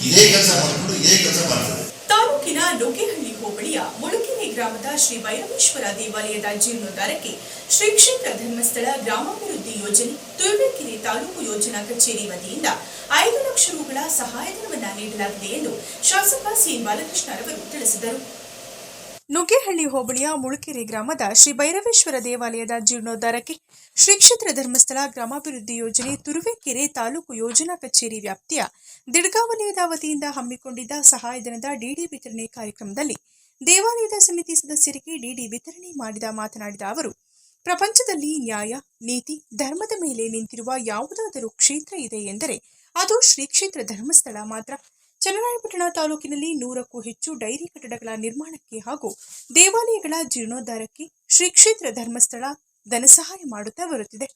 ಇದೇ ಕೆಲಸ ಮಾಡಿಕೊಂಡು, ಇದೇ ಕೆಲಸ ಮಾಡ್ತಾರೆ ತಾಲೂಕಿನ ಲೋಕೇಹಳ್ಳಿ ಹೋಬಳಿಯ ಮುಳುಕಿನಿ ಗ್ರಾಮದ ಶ್ರೀ ಭೈರವೇಶ್ವರ ದೇವಾಲಯದ ಜೀರ್ಣೋದ್ಧಾರಕ್ಕೆ ಶ್ರೀ ಕ್ಷೇತ್ರ ಧರ್ಮಸ್ಥಳ ಗ್ರಾಮಾಭಿವೃದ್ಧಿ ಯೋಜನೆ, ತುರುವೇಕೆರೆ ತಾಲೂಕು ಯೋಜನಾ ಕಚೇರಿ ವತಿಯಿಂದ ಐದು ಲಕ್ಷ ರುಗಳ ಸಹಾಯಧನವನ್ನು ನೀಡಲಾಗಿದೆ ಎಂದು ಶಾಸಕ ಸಿ ಬಾಲಕೃಷ್ಣ ಅವರು ತಿಳಿಸಿದರು. ನುಗ್ಗೇಹಳ್ಳಿ ಹೋಬಳಿಯ ಮುಳುಕೆರೆ ಗ್ರಾಮದ ಶ್ರೀ ಭೈರವೇಶ್ವರ ದೇವಾಲಯದ ಜೀರ್ಣೋದ್ಧಾರಕ್ಕೆ ಶ್ರೀ ಕ್ಷೇತ್ರ ಧರ್ಮಸ್ಥಳ ಗ್ರಾಮಾಭಿವೃದ್ಧಿ ಯೋಜನೆ ತುರುವೇಕೆರೆ ತಾಲೂಕು ಯೋಜನಾ ಕಚೇರಿ ವ್ಯಾಪ್ತಿಯ ದಿಡ್ಗಾ ವತಿಯಿಂದ ಹಮ್ಮಿಕೊಂಡಿದ್ದ ಸಹಾಯಧನದ ಡಿಡಿ ವಿತರಣೆ ಕಾರ್ಯಕ್ರಮದಲ್ಲಿ ದೇವಾಲಯದ ಸಮಿತಿ ಸದಸ್ಯರಿಗೆ ಡಿಡಿ ವಿತರಣೆ ಮಾಡಿದ ಮಾತನಾಡಿದ ಅವರು, ಪ್ರಪಂಚದಲ್ಲಿ ನ್ಯಾಯ, ನೀತಿ, ಧರ್ಮದ ಮೇಲೆ ನಿಂತಿರುವ ಯಾವುದಾದರೂ ಕ್ಷೇತ್ರ ಇದೆ ಎಂದರೆ ಅದು ಶ್ರೀ ಕ್ಷೇತ್ರ ಧರ್ಮಸ್ಥಳ ಮಾತ್ರ. ಚನ್ನರಾಯಪಟ್ಟಣ ತಾಲೂಕಿನಲ್ಲಿ ನೂರಕ್ಕೂ ಹೆಚ್ಚು ಡೈರಿ ಕಟ್ಟಡಗಳ ನಿರ್ಮಾಣಕ್ಕೆ ಹಾಗೂ ದೇವಾಲಯಗಳ ಜೀರ್ಣೋದ್ಧಾರಕ್ಕೆ ಶ್ರೀ ಕ್ಷೇತ್ರ ಧರ್ಮಸ್ಥಳ ಧನಸಹಾಯ ಮಾಡುತ್ತಾ ಬರುತ್ತಿದೆ.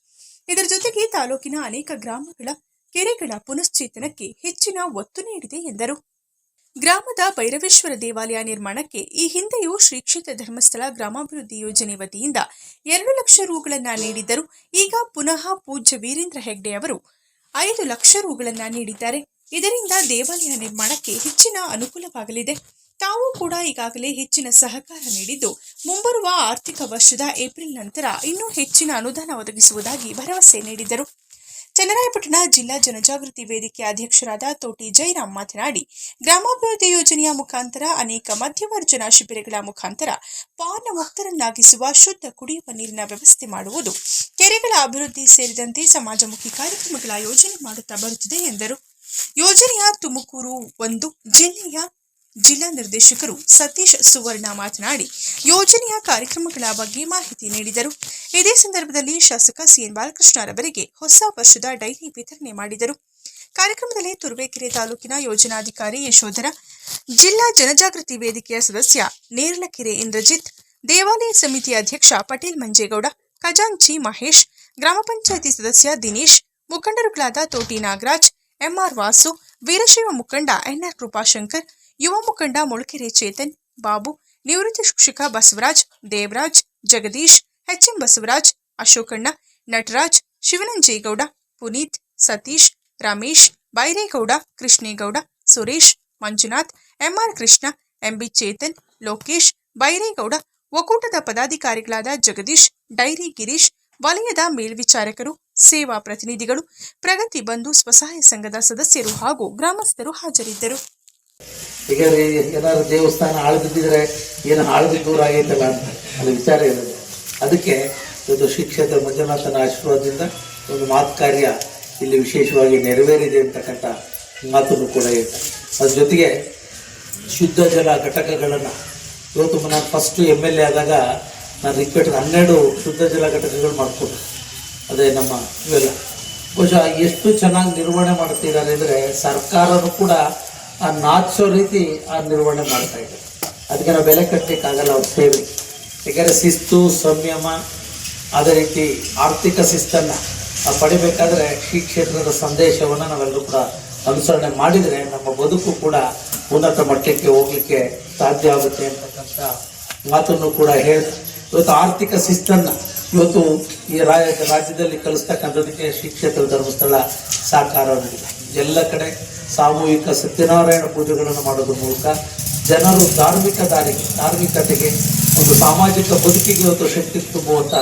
ಇದರ ಜೊತೆಗೆ ತಾಲೂಕಿನ ಅನೇಕ ಗ್ರಾಮಗಳ ಕೆರೆಗಳ ಪುನಶ್ಚೇತನಕ್ಕೆ ಹೆಚ್ಚಿನ ಒತ್ತು ನೀಡಿದೆ ಎಂದರು. ಗ್ರಾಮದ ಭೈರವೇಶ್ವರ ದೇವಾಲಯ ನಿರ್ಮಾಣಕ್ಕೆ ಈ ಹಿಂದೆಯೂ ಶ್ರೀ ಕ್ಷೇತ್ರ ಧರ್ಮಸ್ಥಳ ಗ್ರಾಮಾಭಿವೃದ್ಧಿ ಯೋಜನೆ ವತಿಯಿಂದ ಎರಡು ಲಕ್ಷ ರುಗಳನ್ನ ನೀಡಿದ್ದರು. ಈಗ ಪುನಃ ಪೂಜ್ಯ ವೀರೇಂದ್ರ ಹೆಗ್ಡೆ ಅವರು ಐದು ಲಕ್ಷ ರುಗಳನ್ನ ನೀಡಿದ್ದಾರೆ. ಇದರಿಂದ ದೇವಾಲಯ ನಿರ್ಮಾಣಕ್ಕೆ ಹೆಚ್ಚಿನ ಅನುಕೂಲವಾಗಲಿದೆ. ತಾವು ಕೂಡ ಈಗಾಗಲೇ ಹೆಚ್ಚಿನ ಸಹಕಾರ ನೀಡಿದ್ದು, ಮುಂಬರುವ ಆರ್ಥಿಕ ವರ್ಷದ ಏಪ್ರಿಲ್ ನಂತರ ಇನ್ನೂ ಹೆಚ್ಚಿನ ಅನುದಾನ ಒದಗಿಸುವುದಾಗಿ ಭರವಸೆ ನೀಡಿದರು. ಚನ್ನರಾಯಪಟ್ಟಣ ಜಿಲ್ಲಾ ಜನಜಾಗೃತಿ ವೇದಿಕೆ ಅಧ್ಯಕ್ಷರಾದ ತೋಟಿ ಜೈರಾಮ್ ಮಾತನಾಡಿ, ಗ್ರಾಮಾಭಿವೃದ್ಧಿ ಯೋಜನೆಯ ಮುಖಾಂತರ ಅನೇಕ ಮಧ್ಯವರ್ಜನ ಶಿಬಿರಗಳ ಮುಖಾಂತರ ಪಾನ ಮುಕ್ತರನ್ನಾಗಿಸುವ ಶುದ್ಧ ಕುಡಿಯುವ ನೀರಿನ ವ್ಯವಸ್ಥೆ ಮಾಡುವುದು, ಕೆರೆಗಳ ಅಭಿವೃದ್ಧಿ ಸೇರಿದಂತೆ ಸಮಾಜಮುಖಿ ಕಾರ್ಯಕ್ರಮಗಳ ಯೋಜನೆ ಮಾಡುತ್ತಾ ಬರುತ್ತಿದೆ ಎಂದರು. ಯೋಜನೆಯ ತುಮಕೂರು ಒಂದು ಜಿಲ್ಲೆಯ ಜಿಲ್ಲಾ ನಿರ್ದೇಶಕರು ಸತೀಶ್ ಸುವರ್ಣ ಮಾತನಾಡಿ, ಯೋಜನೆಯ ಕಾರ್ಯಕ್ರಮಗಳ ಬಗ್ಗೆ ಮಾಹಿತಿ ನೀಡಿದರು. ಇದೇ ಸಂದರ್ಭದಲ್ಲಿ ಶಾಸಕ ಸಿಎನ್ ಬಾಲಕೃಷ್ಣರವರಿಗೆ ಹೊಸ ವರ್ಷದ ಡೈರಿ ವಿತರಣೆ ಮಾಡಿದರು. ಕಾರ್ಯಕ್ರಮದಲ್ಲಿ ತುರುವೇಕೆರೆ ತಾಲೂಕಿನ ಯೋಜನಾಧಿಕಾರಿ ಯಶೋಧರ, ಜಿಲ್ಲಾ ಜನಜಾಗೃತಿ ವೇದಿಕೆಯ ಸದಸ್ಯ ನೇರಲಕೆರೆ ಇಂದ್ರಜಿತ್, ದೇವಾಲಯ ಸಮಿತಿ ಅಧ್ಯಕ್ಷ ಪಟೇಲ್ ಮಂಜೇಗೌಡ, ಖಜಾಂಚಿ ಮಹೇಶ್, ಗ್ರಾಮ ಪಂಚಾಯಿತಿ ಸದಸ್ಯ ದಿನೇಶ್, ಮುಖಂಡರುಗಳಾದ ತೋಟಿ ನಾಗರಾಜ್ ಎಂಆರ್ ವಾಸು ವೀರಶೈವ ಮುಖಂಡ ಎನ್ಆರ್ ಕೃಪಾಶಂಕರ್ ಯುವ ಮುಖಂಡ ಮುಳಕೆರೆ ಚೇತನ್ ಬಾಬು ನಿವೃತ್ತ ಶಿಕ್ಷಕ Basavaraj Devaraj Jagadish HM Basavaraj Ashokanna Nataraj Shivananjegowda Puneeth Satish Ramesh Byregowda Krishnegowda Suresh Manjunath MR Krishna MB Chetan Lokesh Byregowda ಒಕ್ಕೂಟದ ಪದಾಧಿಕಾರಿಗಳಾದ ಜಗದೀಶ್ ಡೈರಿ ಗಿರೀಶ್ ವಲಯದ ಮೇಲ್ವಿಚಾರಕರು ಸೇವಾ ಪ್ರತಿನಿಧಿಗಳು, ಪ್ರಗತಿ ಬಂಧು ಸ್ವಸಹಾಯ ಸಂಘದ ಸದಸ್ಯರು ಹಾಗೂ ಗ್ರಾಮಸ್ಥರು ಹಾಜರಿದ್ದರು. ಈಗ ಏನಾದ್ರು ದೇವಸ್ಥಾನ ಹಾಳು ಏನು ಹಾಳು ದೂರ ಆಗೈತಲ್ಲ ಅಂತ ಅದು ವಿಚಾರ ಇರೋದು ಅದಕ್ಕೆ ಒಂದು ಶಿಕ್ಷಕ ಮಂಜುನಾಥನ ಆಶೀರ್ವಾದದಿಂದ ಒಂದು ಮಾತು ಕಾರ್ಯ ಇಲ್ಲಿ ವಿಶೇಷವಾಗಿ ನೆರವೇರಿದೆ ಅಂತಕ್ಕಂಥ ಮಾತನ್ನು ಕೂಡ ಇದೆ ಅದ್ರ ಜೊತೆಗೆ ಶುದ್ಧ ಜಲ ಘಟಕಗಳನ್ನು ಇವತ್ತು ನಾನು ಫಸ್ಟು ಎಂ ಎಲ್ ಎ ಆದಾಗ ನಾನು ರಿಕ್ವೆಟ್ ಹನ್ನೆರಡು ಶುದ್ಧ ಜಲ ಘಟಕಗಳು ಮಾಡಿಕೊಟ್ಟೆ ಅದೇ ನಮ್ಮ ಇವೆಲ್ಲ. ಬಹುಶಃ ಎಷ್ಟು ಚೆನ್ನಾಗಿ ನಿರ್ವಹಣೆ ಮಾಡ್ತಿದ್ದಾರೆ ಅಂದರೆ ಸರ್ಕಾರನೂ ಕೂಡ ಆ ನಾಚೋ ರೀತಿ ಆ ನಿರ್ವಹಣೆ ಮಾಡ್ತಾ ಇದೆ. ಅದಕ್ಕೆ ನಾವು ಬೆಲೆ ಕಟ್ಟಲಿಕ್ಕಾಗಲ್ಲ ಅವ್ರ ಸೇವೆ ಯಾಕಂದರೆ ಶಿಸ್ತು, ಸಂಯಮ, ಅದೇ ರೀತಿ ಆರ್ಥಿಕ ಶಿಸ್ತನ್ನು ಪಡಿಬೇಕಾದ್ರೆ ಈ ಕ್ಷೇತ್ರದ ಸಂದೇಶವನ್ನು ನಾವೆಲ್ಲರೂ ಕೂಡ ಅನುಸರಣೆ ಮಾಡಿದರೆ ನಮ್ಮ ಬದುಕು ಕೂಡ ಉನ್ನತ ಮಟ್ಟಕ್ಕೆ ಹೋಗಲಿಕ್ಕೆ ಸಾಧ್ಯ ಆಗುತ್ತೆ ಅಂತಕ್ಕಂಥ ಮಾತನ್ನು ಕೂಡ ಹೇಳಿ ಇವತ್ತು ಆರ್ಥಿಕ ಶಿಸ್ತನ್ನು ಇವತ್ತು ಈ ರಾಜ್ಯ ರಾಜ್ಯದಲ್ಲಿ ಕಲಿಸ್ತಕ್ಕಂಥದಕ್ಕೆ ಶ್ರೀ ಕ್ಷೇತ್ರ ಧರ್ಮಸ್ಥಳ ಸಾಕಾರ ಎಲ್ಲ ಕಡೆ ಸಾಮೂಹಿಕ ಸತ್ಯನಾರಾಯಣ ಪೂಜೆಗಳನ್ನು ಮಾಡೋದ್ರ ಮೂಲಕ ಜನರು ಧಾರ್ಮಿಕ ದಾರಿಗೆ, ಧಾರ್ಮಿಕತೆಗೆ ಒಂದು ಸಾಮಾಜಿಕ ಬದುಕಿಗೆ ಇವತ್ತು ಶಕ್ತಿ ತುಂಬುವಂತ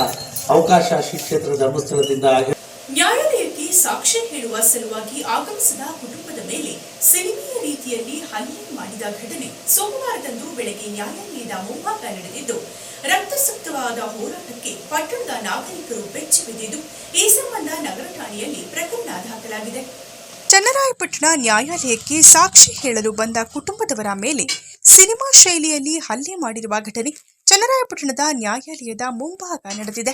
ಅವಕಾಶ ಶ್ರೀ ಕ್ಷೇತ್ರ ಧರ್ಮಸ್ಥಳದಿಂದ ಆಗಿದೆ. ನ್ಯಾಯಾಲಯಕ್ಕೆ ಸಾಕ್ಷ್ಯ ಹೇಳುವ ಸಲುವಾಗಿ ಆಗಮಿಸಿದ ಕುಟುಂಬದ ಮೇಲೆ ಸಿನಿಮೆಯ ರೀತಿಯಲ್ಲಿ ಹಲ್ಲೆ ಮಾಡಿದ ಘಟನೆ ಸೋಮವಾರದಂದು ಬೆಳಗ್ಗೆ ನ್ಯಾಯಾಲಯದ ಮುಂಭಾಗ ನಡೆದಿದ್ದು ರಕ್ತಸಕ್ತವಾದ ಹೋರಾಟಕ್ಕೆ ಪಟ್ಟಣದ ನಾಗರಿಕರು ಬೆಚ್ಚಿ ಬಿದ್ದಿದ್ದು, ಈ ಸಂಬಂಧ ನಗರ ಠಾಣೆಯಲ್ಲಿ ಪ್ರಕರಣ ದಾಖಲಾಗಿದೆ. ಚನ್ನರಾಯಪಟ್ಟಣ ನ್ಯಾಯಾಲಯಕ್ಕೆ ಸಾಕ್ಷಿ ಹೇಳಲು ಬಂದ ಕುಟುಂಬದವರ ಮೇಲೆ ಸಿನಿಮಾ ಶೈಲಿಯಲ್ಲಿ ಹಲ್ಲೆ ಮಾಡಿರುವ ಘಟನೆ ಚನ್ನರಾಯಪಟ್ಟಣದ ನ್ಯಾಯಾಲಯದ ಮುಂಭಾಗ ನಡೆದಿದೆ.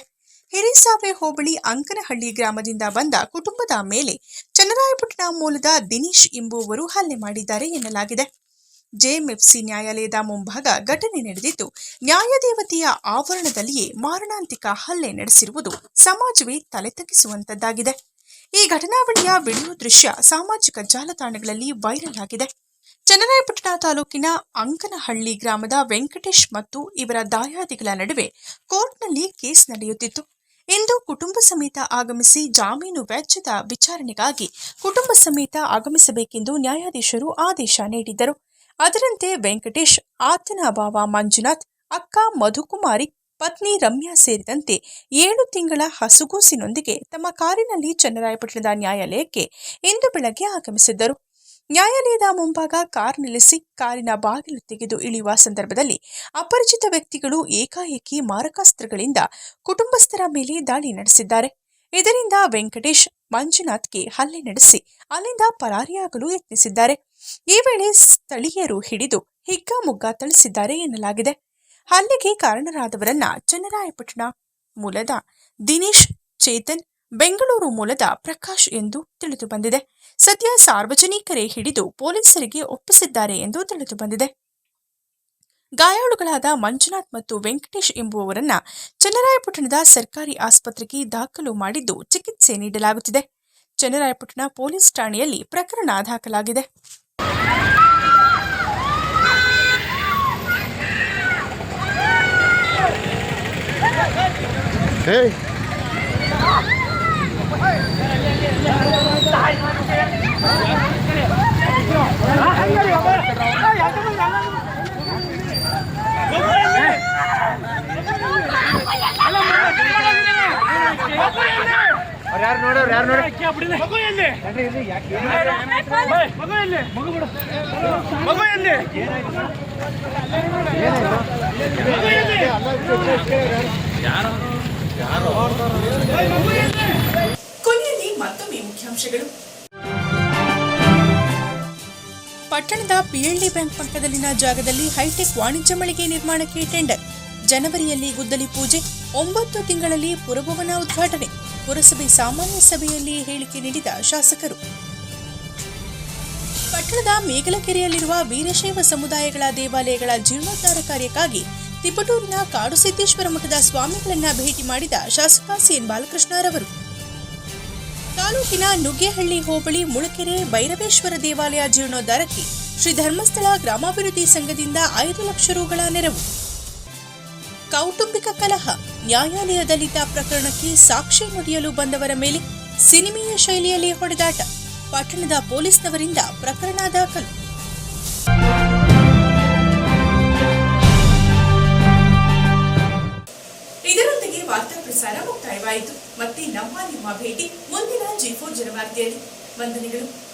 ಹಿರಿಸಾವೆ ಹೋಬಳಿ ಅಂಕನಹಳ್ಳಿ ಗ್ರಾಮದಿಂದ ಬಂದ ಕುಟುಂಬದ ಮೇಲೆ ಚನ್ನರಾಯಪಟ್ಟಣ ಮೂಲದ ದಿನೇಶ್ ಎಂಬುವವರು ಹಲ್ಲೆ ಮಾಡಿದ್ದಾರೆ ಎನ್ನಲಾಗಿದೆ. ಜೆಎಂಎಫ್ಸಿ ನ್ಯಾಯಾಲಯದ ಮುಂಭಾಗ ಘಟನೆ ನಡೆದಿದ್ದು, ನ್ಯಾಯದೇವತೆಯ ಆವರಣದಲ್ಲಿಯೇ ಮಾರಣಾಂತಿಕ ಹಲ್ಲೆ ನಡೆಸಿರುವುದು ಸಮಾಜವೇ ತಲೆ ತಗ್ಗಿಸುವಂತದ್ದಾಗಿದೆ ಈ ಘಟನಾವಳಿಯ ವಿಡಿಯೋ ದೃಶ್ಯ ಸಾಮಾಜಿಕ ಜಾಲತಾಣಗಳಲ್ಲಿ ವೈರಲ್ ಆಗಿದೆ. ಚನ್ನರಾಯಪಟ್ಟಣ ತಾಲೂಕಿನ ಅಂಕನಹಳ್ಳಿ ಗ್ರಾಮದ ವೆಂಕಟೇಶ್ ಮತ್ತು ಇವರ ದಾಯಾದಿಗಳ ನಡುವೆ ಕೋರ್ಟ್ನಲ್ಲಿ ಕೇಸ್ ನಡೆಯುತ್ತಿತ್ತು. ಇಂದು ಕುಟುಂಬ ಸಮೇತ ಆಗಮಿಸಿ ಜಾಮೀನು ವೆಚ್ಚದ ವಿಚಾರಣೆಗಾಗಿ ಕುಟುಂಬ ಸಮೇತ ಆಗಮಿಸಬೇಕೆಂದು ನ್ಯಾಯಾಧೀಶರು ಆದೇಶ ನೀಡಿದ್ದರು. ಅದರಂತೆ ವೆಂಕಟೇಶ್, ಆತನ ಭಾವ ಮಂಜುನಾಥ್, ಅಕ್ಕ ಮಧುಕುಮಾರಿ, ಪತ್ನಿ ರಮ್ಯಾ ಸೇರಿದಂತೆ ಏಳು ತಿಂಗಳ ಹಸುಗೂಸಿನೊಂದಿಗೆ ತಮ್ಮ ಕಾರಿನಲ್ಲಿ ಚನ್ನರಾಯಪಟ್ಟಣದ ನ್ಯಾಯಾಲಯಕ್ಕೆ ಇಂದು ಬೆಳಗ್ಗೆ ಆಗಮಿಸಿದ್ದರು. ನ್ಯಾಯಾಲಯದ ಮುಂಭಾಗ ಕಾರ್ ನಿಲ್ಲಿಸಿ ಕಾರಿನ ಬಾಗಿಲು ತೆಗೆದು ಇಳಿಯುವ ಸಂದರ್ಭದಲ್ಲಿ ಅಪರಿಚಿತ ವ್ಯಕ್ತಿಗಳು ಏಕಾಏಕಿ ಮಾರಕಾಸ್ತ್ರಗಳಿಂದ ಕುಟುಂಬಸ್ಥರ ಮೇಲೆ ದಾಳಿ ನಡೆಸಿದ್ದಾರೆ. ಇದರಿಂದ ವೆಂಕಟೇಶ್, ಮಂಜುನಾಥ್ಗೆ ಹಲ್ಲೆ ನಡೆಸಿ ಅಲ್ಲಿಂದ ಪರಾರಿಯಾಗಲು ಯತ್ನಿಸಿದ್ದಾರೆ. ಈ ವೇಳೆ ಸ್ಥಳೀಯರು ಹಿಡಿದು ಹಿಗ್ಗಾಮುಗ್ಗಾ ಥಳಿಸಿದ್ದಾರೆ ಎನ್ನಲಾಗಿದೆ. ಹಲ್ಲೆಗೆ ಕಾರಣರಾದವರನ್ನ ಚನ್ನರಾಯಪಟ್ಟಣ ಮೂಲದ ದಿನೇಶ್ ಚೇತನ್, ಬೆಂಗಳೂರು ಮೂಲದ ಪ್ರಕಾಶ್ ಎಂದು ತಿಳಿದು ಬಂದಿದೆ. ಸದ್ಯ ಸಾರ್ವಜನಿಕರೇ ಹಿಡಿದು ಪೊಲೀಸರಿಗೆ ಒಪ್ಪಿಸಿದ್ದಾರೆ ಎಂದು ತಿಳಿದು ಬಂದಿದೆ. ಗಾಯಾಳುಗಳಾದ ಮಂಜುನಾಥ್ ಮತ್ತು ವೆಂಕಟೇಶ್ ಎಂಬುವವರನ್ನ ಚನ್ನರಾಯಪಟ್ಟಣದ ಸರ್ಕಾರಿ ಆಸ್ಪತ್ರೆಗೆ ದಾಖಲು ಮಾಡಿದ್ದು ಚಿಕಿತ್ಸೆ ನೀಡಲಾಗುತ್ತಿದೆ. ಚನ್ನರಾಯಪಟ್ಟಣ ಪೊಲೀಸ್ ಠಾಣೆಯಲ್ಲಿ ಪ್ರಕರಣ ದಾಖಲಾಗಿದೆ. Hey. Hey. ಕೊನೆಯಲ್ಲಿ ಮತ್ತೊಮ್ಮೆ ಮುಖ್ಯಾಂಶಗಳು. ಪಟ್ಟಣದ ಪಿಎಲ್ಡಿ ಬ್ಯಾಂಕ್ ಪಕ್ಕದಲ್ಲಿನ ಜಾಗದಲ್ಲಿ ಹೈಟೆಕ್ ವಾಣಿಜ್ಯ ಮಳಿಗೆ ನಿರ್ಮಾಣಕ್ಕೆ ಟೆಂಡರ್. ಜನವರಿಯಲ್ಲಿ ಗುದ್ದಲಿ ಪೂಜೆ ಒಂಬತ್ತು ತಿಂಗಳಲ್ಲಿ ಪುರಭವನ ಉದ್ಘಾಟನೆ. ಪುರಸಭೆ ಸಾಮಾನ್ಯ ಸಭೆಯಲ್ಲಿ ಹೇಳಿಕೆ ನೀಡಿದ ಶಾಸಕರು. ಪಟ್ಟಣದ ಮೇಗಲಕೆರೆಯಲ್ಲಿರುವ ವೀರಶೈವ ಸಮುದಾಯಗಳ ದೇವಾಲಯಗಳ ಜೀರ್ಣೋದ್ಧಾರ ಕಾರ್ಯಕ್ಕಾಗಿ ತಿಪಟೂರಿನ ಕಾಡು ಸಿದ್ದೇಶ್ವರ ಮಠದ ಸ್ವಾಮಿಗಳನ್ನ ಭೇಟಿ ಮಾಡಿದ ಶಾಸಕ ಸಿಎನ್ ಬಾಲಕೃಷ್ಣರವರು ತಾಲೂಕಿನ ನುಗ್ಗೇಹಳ್ಳಿ ಹೋಬಳಿ ಮುಳಕೆರೆ ಭೈರವೇಶ್ವರ ದೇವಾಲಯ ಜೀರ್ಣೋದ್ಧಾರಕ್ಕೆ ಶ್ರೀ ಧರ್ಮಸ್ಥಳ ಗ್ರಾಮಾಭಿವೃದ್ಧಿ ಸಂಘದಿಂದ ಐದು ಲಕ್ಷ ರೂಗಳ ನೆರವು. ಕೌಟುಂಬಿಕ ಕಲಹ ನ್ಯಾಯಾಲಯದಲ್ಲಿದ್ದ ಪ್ರಕರಣಕ್ಕೆ ಸಾಕ್ಷಿ ನುಡಿಯಲು ಬಂದವರ ಮೇಲೆ ಸಿನಿಮೀಯ ಶೈಲಿಯಲ್ಲಿ ಹೊಡೆದಾಟ. ಪಟ್ಟಣದ ಪೊಲೀಸ್ನವರಿಂದ ಪ್ರಕರಣ ದಾಖಲು. ಇದರೊಂದಿಗೆ ವಾರ್ತಾ ಪ್ರಸಾರ ಮುಕ್ತಾಯವಾಯಿತು. ಮತ್ತೆ ನಮ್ಮ ನಿಮ್ಮ ಭೇಟಿ ಮುಂದಿನ ಜಿ ಫೋರ್ ಜನವಾರ್ತೆಯಲ್ಲಿ ವಂದನೆಗಳು.